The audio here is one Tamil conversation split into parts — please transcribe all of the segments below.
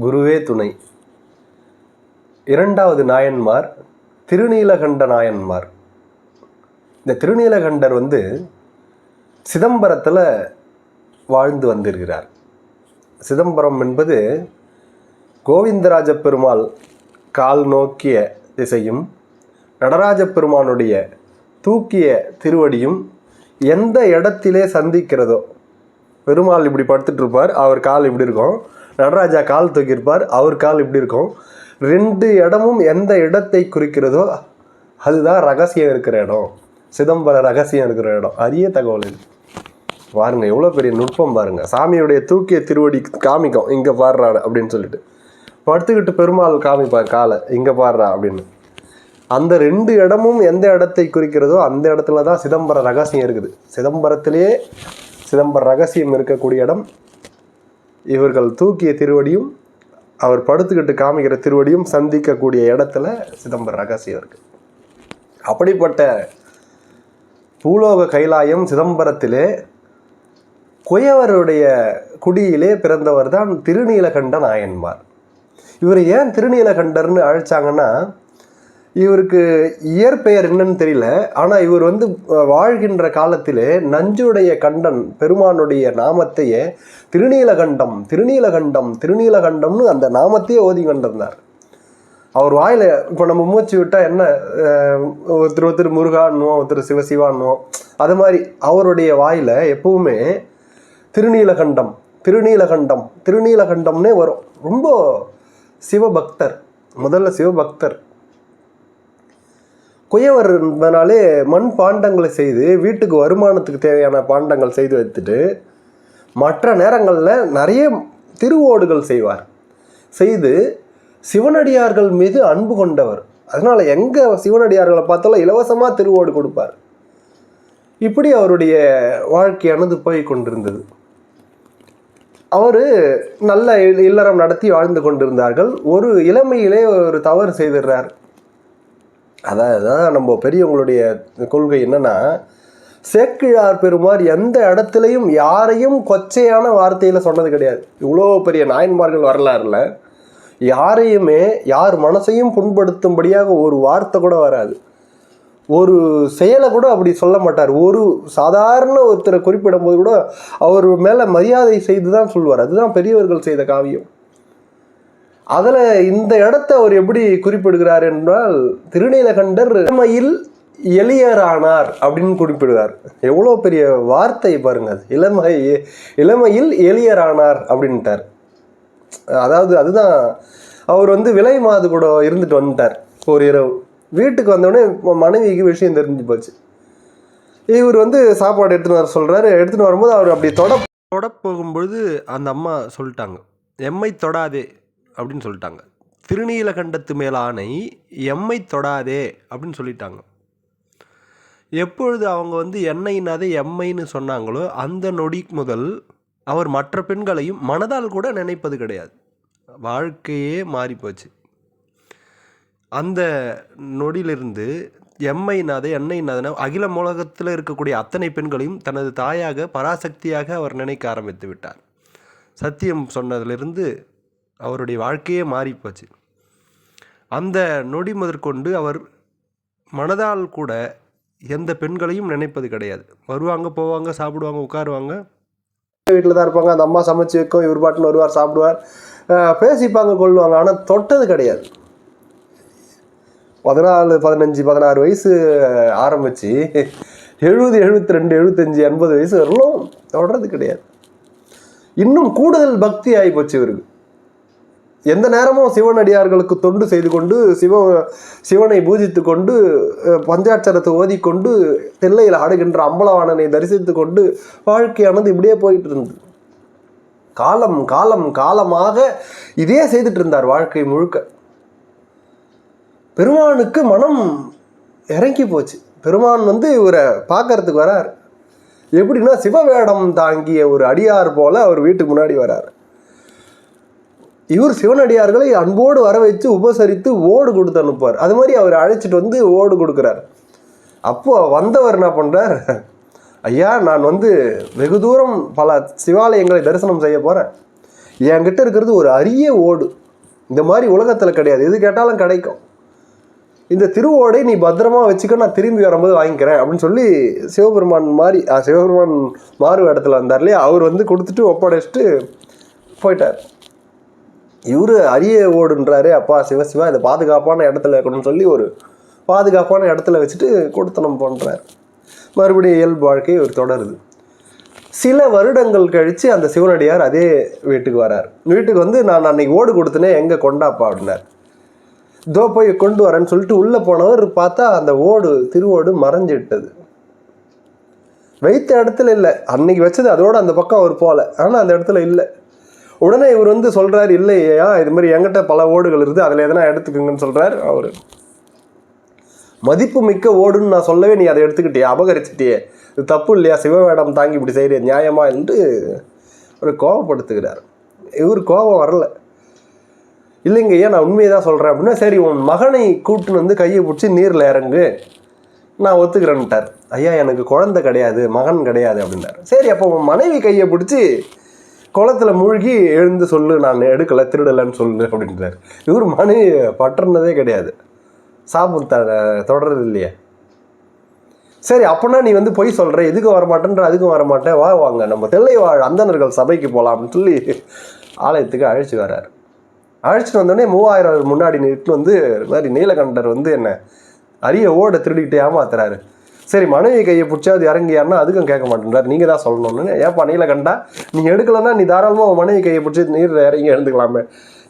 குருவே துணை. இரண்டாவது நாயன்மார் திருநீலகண்ட நாயன்மார். இந்த திருநீலகண்டர் வந்து சிதம்பரத்தில் வாழ்ந்து வந்திருக்கிறார். சிதம்பரம் என்பது கோவிந்தராஜ பெருமாள் கால் நோக்கிய திசையும் நடராஜ பெருமானுடைய தூக்கிய திருவடியும் எந்த இடத்திலே சந்திக்கிறதோ பெருமாள் இப்படி படுத்துட்ருப்பார் அவர் கால் இப்படி இருக்கும். நடராஜா கால் தூக்கியிருப்பார் அவர் கால் இப்படி இருக்கும். ரெண்டு இடமும் எந்த இடத்தை குறிக்கிறதோ அதுதான் ரகசியம் இருக்கிற இடம். சிதம்பர ரகசியம் இருக்கிற இடம். அரிய தகவல் இது. பாருங்க எவ்வளோ பெரிய நுட்பம் பாருங்க. சாமியுடைய தூக்கிய திருவடி காமிக்கும் இங்கே பாடுறாரு அப்படின்னு சொல்லிட்டு. படுத்துக்கிட்டு பெருமாள் காமிப்பார் காலை இங்கே பாடுறா அப்படின்னு. அந்த ரெண்டு இடமும் எந்த இடத்தை குறிக்கிறதோ அந்த இடத்துல தான் சிதம்பர ரகசியம் இருக்குது. சிதம்பரத்திலேயே சிதம்பர ரகசியம் இருக்கக்கூடிய இடம். இவர்கள் தூக்கிய திருவடியும் அவர் படுத்துக்கிட்டு காமிக்கிற திருவடியும் சந்திக்கக்கூடிய இடத்துல சிதம்பர ரகசியம் இருக்கு. அப்படிப்பட்ட பூலோக கைலாயம் சிதம்பரத்திலே குயவருடைய குடியிலே பிறந்தவர் தான் திருநீலகண்ட நாயன்மார். இவர் ஏன் திருநீலகண்டர்னு அழைச்சாங்கன்னா இவருக்கு இயற்பெயர் என்னன்னு தெரியல. ஆனால் இவர் வந்து வாழ்கின்ற காலத்திலே நஞ்சுடைய கண்டன் பெருமானுடைய நாமத்தையே திருநீலகண்டம் திருநீலகண்டம் திருநீலகண்டம்னு அந்த நாமத்தையே ஓதி கண்டிருந்தார். அவர் வாயில் இப்போ நம்ம மூச்சு விட்டால் என்ன ஒருத்தர் ஒருத்தர் முருகான்னுவோம் ஒருத்தர் சிவசிவான்னுவோம் அது மாதிரி அவருடைய வாயில் எப்பவுமே திருநீலகண்டம் திருநீலகண்டம் திருநீலகண்டம்னே வரும். ரொம்ப சிவபக்தர் முதல்ல சிவபக்தர். குயவர் என்பதனாலே மண் பாண்டங்களை செய்து வீட்டுக்கு வருமானத்துக்கு தேவையான பாண்டங்கள் செய்து வைத்துட்டு மற்ற நேரங்களில் நிறைய திருவோடுகள் செய்வார். செய்து சிவனடியார்கள் மீது அன்பு கொண்டவர். அதனால் எங்கே சிவனடியார்களை பார்த்தாலும் இலவசமாக திருவோடு கொடுப்பார். இப்படி அவருடைய வாழ்க்கையானது போய் கொண்டிருந்தது. அவர் நல்ல இல்லறம் நடத்தி வாழ்ந்து கொண்டிருந்தார்கள். ஒரு இளமையிலே ஒரு தவறு செய்திடுறார். அதான் அதான் நம்ம பெரியவங்களுடைய கொள்கை என்னென்னா சேக்கிழார் பெருமார் எந்த இடத்துலையும் யாரையும் கொச்சையான வார்த்தையில் சொன்னது கிடையாது. இவ்வளோ பெரிய நாயன்மார்கள் வரலாறுல யாரையுமே யார் மனசையும் புண்படுத்தும்படியாக ஒரு வார்த்தை கூட வராது. ஒரு செயலை கூட அப்படி சொல்ல மாட்டார். ஒரு சாதாரண ஒருத்தரை குறிப்பிடும் போது கூட அவர் மேலே மரியாதை செய்து தான் சொல்வார். அதுதான் பெரியவர்கள் செய்த காவியம். அதில் இந்த இடத்த அவர் எப்படி குறிப்பிடுகிறார் என்றால் திருநீலகண்டர் இளமையில் எளியரானார் அப்படின்னு குறிப்பிடுவார் எவ்வளோ பெரிய வார்த்தை பாருங்க அது. இளமை இளமையில் எளியரானார் அப்படின்ட்டார். அதாவது அதுதான் அவர் வந்து விலை மாது கூட இருந்துட்டு வந்துட்டார். ஒரு இரவு. வீட்டுக்கு வந்தோடனே மனைவிக்கு விஷயம் தெரிஞ்சு போச்சு. இவர் வந்து சாப்பாடு எடுத்துன்னு வர சொல்கிறாரு எடுத்துன்னு வரும்போது அவர் அப்படி தொட தொட போகும்பொழுது அந்த அம்மா சொல்லிட்டாங்க. எம்மை தொடாதே அப்படின்னு சொல்லிட்டாங்க. திருநீலகண்டத்து மேல் ஆணை எம்மை தொடாதே அப்படின்னு சொல்லிட்டாங்க. எப்பொழுது அவங்க வந்து என்னைனாதே எம்மைன்னு சொன்னாங்களோ அந்த நொடி முதல் அவர் மற்ற பெண்களையும் மனதால் கூட நினைப்பது கிடையாது. வாழ்க்கையே மாறிப்போச்சு அந்த நொடியிலிருந்து எம்மைனாதே எண்ணெய்னாதன அகில உலகத்தில் இருக்கக்கூடிய அத்தனை பெண்களையும் தனது தாயாக பராசக்தியாக அவர் நினைக்க ஆரம்பித்து விட்டார். சத்தியம் சொன்னதிலிருந்து அவருடைய வாழ்க்கையே மாறிப்போச்சு. அந்த நொடி முதற்கொண்டு அவர் மனதால் கூட எந்த பெண்களையும் நினைப்பது கிடையாது. வருவாங்க போவாங்க சாப்பிடுவாங்க உட்காருவாங்க. வீட்டில் தான் இருப்பாங்க. அந்த அம்மா சமைச்சு வைக்கும் இவர் பாட்டுன்னு வருவார் சாப்பிடுவார். பேசிப்பாங்க கொள்வாங்க ஆனால் தொட்டது கிடையாது. பதினாலு பதினஞ்சு பதினாறு வயசு ஆரம்பித்து எழுபது எழுபத்தி ரெண்டு எழுபத்தஞ்சு எண்பது வயசு வரலும் தொடர்றது கிடையாது. இன்னும் கூடுதல் பக்தி ஆகி போச்சு இவருக்கு. எந்த நேரமும் சிவனடியார்களுக்கு தொண்டு செய்து கொண்டு சிவ சிவனை பூஜித்து கொண்டு பஞ்சாட்சரத்தை ஓதிக்கொண்டு தில்லையில் ஆடுகின்ற அம்பலவாணனை தரிசித்து கொண்டு வாழ்க்கையானது இப்படியே போயிட்டு இருந்தது. காலம் காலம் காலமாக இதே செய்துட்டு இருந்தார் வாழ்க்கை முழுக்க. பெருமானுக்கு மனம் இறங்கி போச்சு. பெருமான் வந்து இவரை பார்க்கறதுக்கு வரார். எப்படின்னா சிவவேடம் தாங்கிய ஒரு அடியார் போல அவர் வீட்டுக்கு முன்னாடி வரார். இவர் சிவனடியார்களை அன்போடு வர வச்சு உபசரித்து ஓடு கொடுத்து அனுப்புவார். அது மாதிரி அவர் அழைச்சிட்டு வந்து ஓடு கொடுக்குறார். அப்போ வந்தவர் என்ன பண்ணுறார் ஐயா நான் வந்து வெகு தூரம் பல சிவாலயங்களை தரிசனம் செய்ய போகிறேன் என்கிட்ட இருக்கிறது ஒரு அரிய ஓடு. இந்த மாதிரி உலகத்தில் கிடையாது. எது கேட்டாலும் கிடைக்கும். இந்த திருவோடை நீ பத்திரமா வச்சுக்க நான் திரும்பி வரும்போது வாங்கிக்கிறேன் அப்படின்னு சொல்லி சிவபெருமான் மாதிரி சிவபெருமான் மாறு இடத்துல வந்தார் இல்லையா? அவர் வந்து கொடுத்துட்டு ஒப்படைச்சிட்டு போயிட்டார். இவரு அரிய ஓடுன்றாரு. அப்பா சிவசிவா இதை பாதுகாப்பான இடத்துல இருக்கணும்னு சொல்லி ஒரு பாதுகாப்பான இடத்துல வச்சுட்டு கொடுத்தனம் பண்ணுறார் மறுபடியும் இயல்பு வாழ்க்கை இவர் தொடருது. சில வருடங்கள் கழித்து அந்த சிவனடியார் அதே வீட்டுக்கு வரார். வீட்டுக்கு வந்து நான் அன்னைக்கு ஓடு கொடுத்தனே எங்கே கொண்டாப்பா? அப்படின்னார். இதோ போய் கொண்டு வரேன்னு சொல்லிட்டு உள்ளே போனவர் பார்த்தா அந்த ஓடு திருவோடு மறைஞ்சிட்டது. வைத்த இடத்துல இல்லை. அன்னைக்கு வச்சது அதோடு அந்த பக்கம் அவர் போகல ஆனால் அந்த இடத்துல இல்லை. உடனே இவர் வந்து சொல்கிறார் இல்லையா இது மாதிரி என்கிட்ட பல ஓடுகள் இருக்குது அதில் எதனா எடுத்துக்கோங்கன்னு சொல்கிறார் அவர். மதிப்பு மிக்க ஓடுன்னு நான் சொல்லவே நீ அதை எடுத்துக்கிட்டியே அபகரிச்சிட்டியே. இது தப்பு இல்லையா சிவவேடம் தாங்கி இப்படி செய்கிற நியாயமா? என்று ஒரு கோபப்படுத்துகிறார் இவர் கோபம் வரல. இல்லைங்க ஐயா நான் உண்மையை தான் சொல்கிறேன் அப்படின்னா சரி உன் மகனை கூட்டுன்னு வந்து கையை பிடிச்சி நீரில் இறங்கு. நான் ஒத்துக்கிறேன்ட்டார். ஐயா எனக்கு குழந்தை கிடையாது மகன் கிடையாது அப்படின்னார். சரி அப்போ உன் மனைவி கையை பிடிச்சி குளத்துல மூழ்கி எழுந்து சொல்லு நான் எடுக்கலை திருடலைன்னு சொல்லு அப்படின்றார். இவர் மனு பற்றுனதே கிடையாது. சாப்பிட தொடர்றது இல்லையே. சரி அப்போனா நீ வந்து பொய் சொல்கிற எதுக்கும் வரமாட்டேன்ற அதுக்கும் வரமாட்டேன் வா வாங்க நம்ம தெல்லை வாழ் அந்தனர்கள் சபைக்கு போகலாம்னு சொல்லி ஆலயத்துக்கு அழைச்சி வர்றார். அழைச்சிட்டு வந்தோடனே மூவாயிரம் முன்னாடி நிறுத்து வந்து இது மாதிரி நீலகண்டர் வந்து என்ன அரிய ஓட திருடிக்கிட்டு ஏமாத்துறாரு. சரி மனைவி கையை பிடிச்சா அது இறங்கியாருன்னா அதுக்கும் கேட்க மாட்டேன்றார் நீங்கள் தான் சொல்லணும்னு. ஏப்பா நீலகண்டா நீ எடுக்கலன்னா நீ தாராளமாக உன் மனைவி கையை பிடிச்சி நீரில் இறங்கி எழுந்துக்கலாமே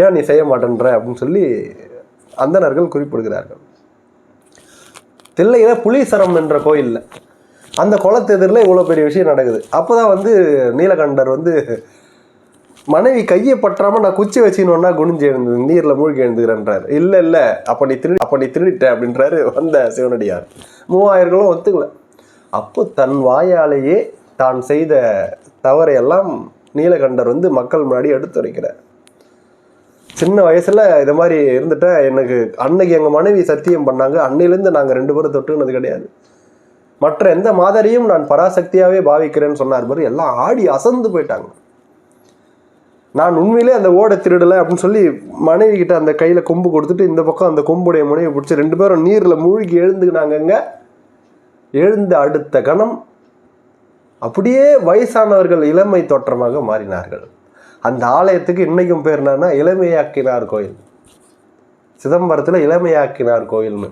ஏன் நீ செய்ய மாட்டேன்ற அப்படின்னு சொல்லி அந்தணர்கள் குறிப்பிடுகிறார்கள். தில்லையில் புலீசரம் என்ற கோயிலில் அந்த குளத்து எதிரில் இவ்வளோ பெரிய விஷயம் நடக்குது. அப்போ தான் வந்து நீலகண்டர் வந்து மனைவி கையை பற்றாம நான் குச்சி வச்சுன்னு குனிஞ்சு எழுந்து நீரில் மூழ்கி எழுந்துக்கிறேன்றாரு. இல்லை இல்லை அப்ப நீ திருடி அப்ப நீ திருடிட்ட அப்படின்றாரு வந்த சிவனடியார். மூவாயிரங்களும் ஒத்துக்கல. அப்போ தன் வாயாலேயே தான் செய்த தவறையெல்லாம் நீலகண்டர் வந்து மக்கள் முன்னாடி எடுத்துரைக்கிறார். சின்ன வயசுல இது மாதிரி இருந்துட்டா எனக்கு அன்னைக்கு எங்க மனைவி சத்தியம் பண்ணாங்க. அன்னையிலேருந்து நாங்கள் ரெண்டு பேரும் தொட்டுனது கிடையாது. மற்ற எந்த மாதரையும் நான் பராசக்தியாகவே பாவிக்கிறேன்னு சொன்னார் பாரு எல்லாம் ஆடி அசந்து போயிட்டாங்க. நான் உண்மையிலே அந்த ஓடை திருடலை அப்படின்னு சொல்லி மனைவி கிட்ட அந்த கையில் கொம்பு கொடுத்துட்டு இந்த பக்கம் அந்த கொம்புடைய முனையை பிடிச்சி ரெண்டு பேரும் நீரில் மூழ்கி எழுந்துக்கினாங்கங்க. எழுந்த அடுத்த கணம் அப்படியே வயசானவர்கள் இளமை தோற்றமாக மாறினார்கள். அந்த ஆலயத்துக்கு இன்னைக்கும் பேர் என்னன்னா இளமையாக்கினார் கோயில். சிதம்பரத்தில் இளமையாக்கினார் கோயில்னு.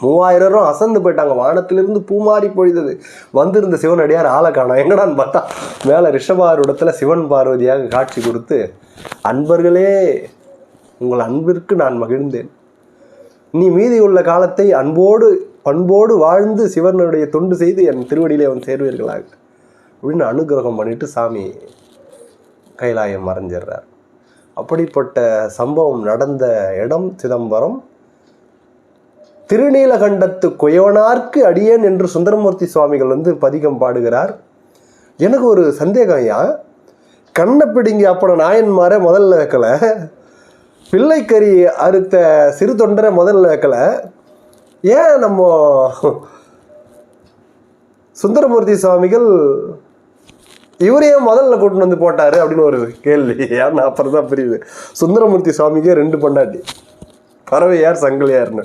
மூவாயிரம் அசந்து போயிட்டாங்க. வானத்திலிருந்து பூமாறி பொழிந்தது. வந்திருந்த சிவனடியார் ஆளை காணும். எங்கடான்னு பார்த்தா மேலே ரிஷபாரூடத்தில் சிவன் பார்வதியாக காட்சி கொடுத்து அன்பர்களே உங்கள் அன்பிற்கு நான் மகிழ்ந்தேன். நீ மீதி உள்ள காலத்தை அன்போடு பண்போடு வாழ்ந்து சிவனுடைய தொண்டு செய்து என் திருவடியிலே வந்து சேர்வீர்களாக. அப்படின்னு அனுகிரகம் பண்ணிட்டு சாமி கைலாயம் மறைஞ்சிடுறார். அப்படிப்பட்ட சம்பவம் நடந்த இடம் சிதம்பரம். திருநீலகண்டத்து குயவனார்க்கு அடியேன் என்று சுந்தரமூர்த்தி சுவாமிகள் வந்து பதிகம் பாடுகிறார். எனக்கு ஒரு சந்தேகம் ஐயா. கண்ணை பிடிங்கி அப்பட நாயன்மாரை முதல்ல வைக்கலை. பிள்ளைக்கறி அறுத்த சிறு தொண்டரை முதல்ல வைக்கலை. ஏன் நம்ம சுந்தரமூர்த்தி சுவாமிகள் இவரையே முதல்ல கூட்டின்னு வந்து போட்டார் அப்படின்னு ஒரு கேள்வி ஏன்னா அப்புறம் தான் புரியுது. சுந்தரமூர்த்தி சுவாமிக்கே ரெண்டு பொண்டாட்டி. பறவையார் சங்கிலியார்னு.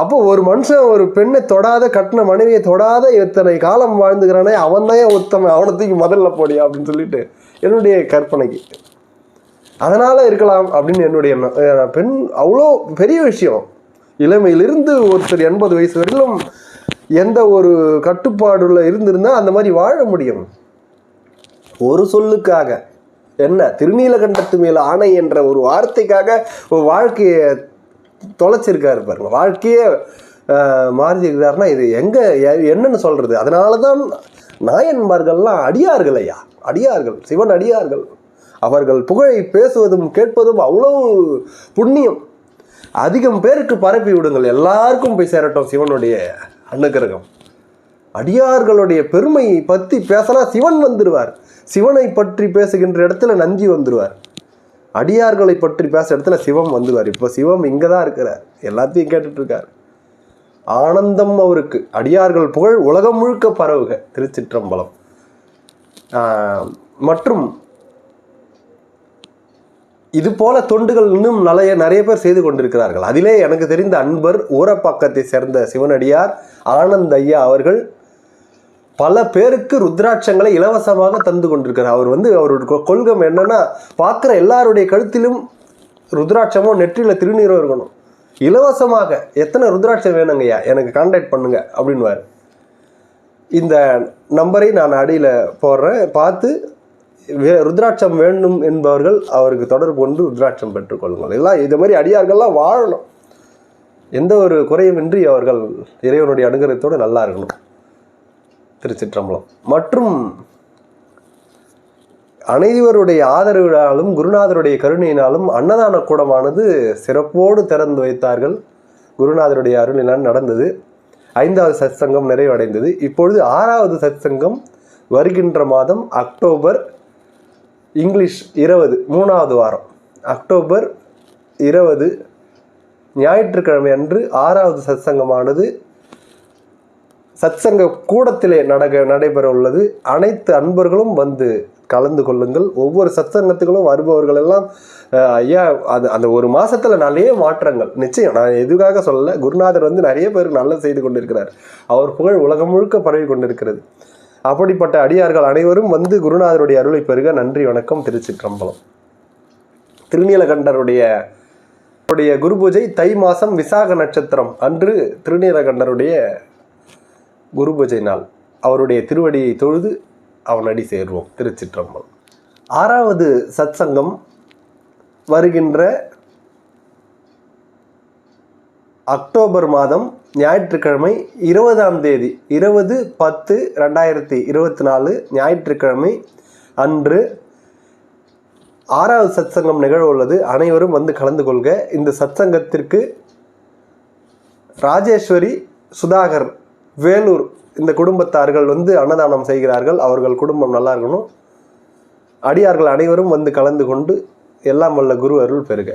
அப்போ ஒரு மனுஷன் ஒரு பெண்ணை தொடாத கட்டின மனைவியை தொடாத இத்தனை காலம் வாழ்ந்துக்கிறானே அவன் தான் உத்தமன் அவனை தூக்கி முதல்ல போடியா அப்படின்னு சொல்லிட்டு என்னுடைய கற்பனைக்கு. அதனால இருக்கலாம் அப்படின்னு என்னுடைய எண்ணம். பெண் அவ்வளோ பெரிய விஷயம். இளமையிலிருந்து ஒருத்தர் எண்பது வயசு வரையிலும் எந்த ஒரு கட்டுப்பாடுள்ள இருந்திருந்தால் அந்த மாதிரி வாழ முடியும். ஒரு சொல்லுக்காக. என்ன? திருநீலகண்டத்து மேல் ஆணை என்ற ஒரு வார்த்தைக்காக ஒரு வாழ்க்கையை தொலைச்சிருக்காரு பாருங்க. வாழ்க்கையே ஆஹ், மாறியிருக்கிறாருன்னா இது எங்கே என்னென்னு என்னன்னு அதனால தான் நாயன்மார்கள்லாம் அடியார்கள் ஐயா. அடியார்கள் சிவன் அடியார்கள். அவர்கள் புகழை பேசுவதும் கேட்பதும் அவ்வளோ புண்ணியம். அதிகம் பேருக்கு பரப்பி விடுங்கள். எல்லாருக்கும் போய் சேரட்டும் சிவனுடைய அனுகிரகம் அடியார்களுடைய பெருமையை பற்றி பேசினா சிவன் வந்துடுவார் சிவனை பற்றி பேசுகின்ற இடத்துல நஞ்சி வந்துடுவார் அடியார்களை பற்றி பேச இடத்துல சிவம் வந்துவார் இப்போ சிவம் இங்கே தான் இருக்கிறார் எல்லாத்தையும் கேட்டுட்ருக்கார். ஆனந்தம் அவருக்கு. அடியார்கள் புகழ் உலகம் முழுக்க பரவுக. திருச்சிற்றம்பலம். மற்றும் இது போல தொண்டுகள் இன்னும் நிறைய நிறைய பேர் செய்து கொண்டிருக்கிறார்கள். அதிலே எனக்கு தெரிந்த அன்பர் ஊரப்பாக்கத்தை சேர்ந்த சிவனடியார் ஆனந்த் ஐயா அவர்கள் பல பேருக்கு ருத்ராட்சங்களை இலவசமாக தந்து கொண்டிருக்கிறார். அவர் வந்து அவருடைய கொள்கை என்னன்னா பார்க்குற எல்லாருடைய கழுத்திலும் ருத்ராட்சமோ நெற்றியில் திருநீரோ இருக்கணும். இலவசமாக எத்தனை ருத்ராட்சம் வேணுங்கய்யா? எனக்கு கான்டாக்ட் பண்ணுங்க அப்படின்வார் இந்த நம்பரை நான் அடியில் போடுறேன். பார்த்து வே ருத்ராட்சம் வேண்டும் என்பவர்கள் அவருக்கு தொடர்பு கொண்டு ருத்ராட்சம் பெற்றுக்கொள்ளுங்கள் எல்லாம் இது மாதிரி அடியார்கள்லாம் வாழணும். எந்த ஒரு குறையுமின்றி அவர்கள் இறைவனுடைய அனுகிரகத்தோடு நல்லா இருக்கணும். திருச்சிற்றம்பலம். மற்றும் அனைவருடைய ஆதரவினாலும் குருநாதருடைய கருணையினாலும் அன்னதான கூடமானது சிறப்போடு திறந்து வைத்தார்கள். குருநாதருடைய அருளினால் நடந்தது. ஐந்தாவது சத்சங்கம் நிறைவடைந்தது. இப்பொழுது ஆறாவது சத்சங்கம் வருகின்ற மாதம் அக்டோபர் இங்கிலீஷ் இருபது மூணாவது வாரம். அக்டோபர் இருபது ஞாயிற்றுக்கிழமை அன்று ஆறாவது சத்சங்கமானது சத்சங்க கூடத்திலே நடக்க நடைபெற உள்ளது அனைத்து அன்பர்களும் வந்து கலந்து கொள்ளுங்கள். ஒவ்வொரு சத்சங்கத்துகளும் வருபவர்கள் எல்லாம் ஐயா அது அந்த ஒரு மாதத்தில் நிறைய மாற்றங்கள். நிச்சயம். நான் எதுக்காக சொல்லல. குருநாதர் வந்து நிறைய பேருக்கு நல்லது செய்து கொண்டிருக்கிறார். அவர் புகழ் உலகம் முழுக்க பரவி கொண்டிருக்கிறது. அப்படிப்பட்ட அடியார்கள் அனைவரும் வந்து குருநாதருடைய அருளை பெறுக. நன்றி வணக்கம். திருச்சிற்றம்பலம். திருநீலகண்டருடைய அவருடைய குரு பூஜை தை மாதம் விசாக நட்சத்திரம். அன்று திருநீலகண்டருடைய குரு பூஜை நாள் அவருடைய திருவடியை தொழுது அவன் அடி சேர்வோம் திருச்சிற்றம்பலம். ஆறாவது சத்சங்கம் வருகின்ற அக்டோபர் மாதம் ஞாயிற்றுக்கிழமை இருபதாம் தேதி இருபது பத்து ரெண்டாயிரத்தி இருபத்தி நாலு ஞாயிற்றுக்கிழமை அன்று ஆறாவது சத்சங்கம் நிகழ உள்ளது அனைவரும் வந்து கலந்து கொள்க. இந்த சத்சங்கத்திற்கு ராஜேஸ்வரி சுதாகர் வேலூர் இந்த குடும்பத்தார்கள் வந்து அன்னதானம் செய்கிறார்கள் அவர்கள் குடும்பம் நல்லா இருக்கணும். அடியார்கள் அனைவரும் வந்து கலந்து கொண்டு எல்லாம் வல்ல குரு அருள் பெறுக.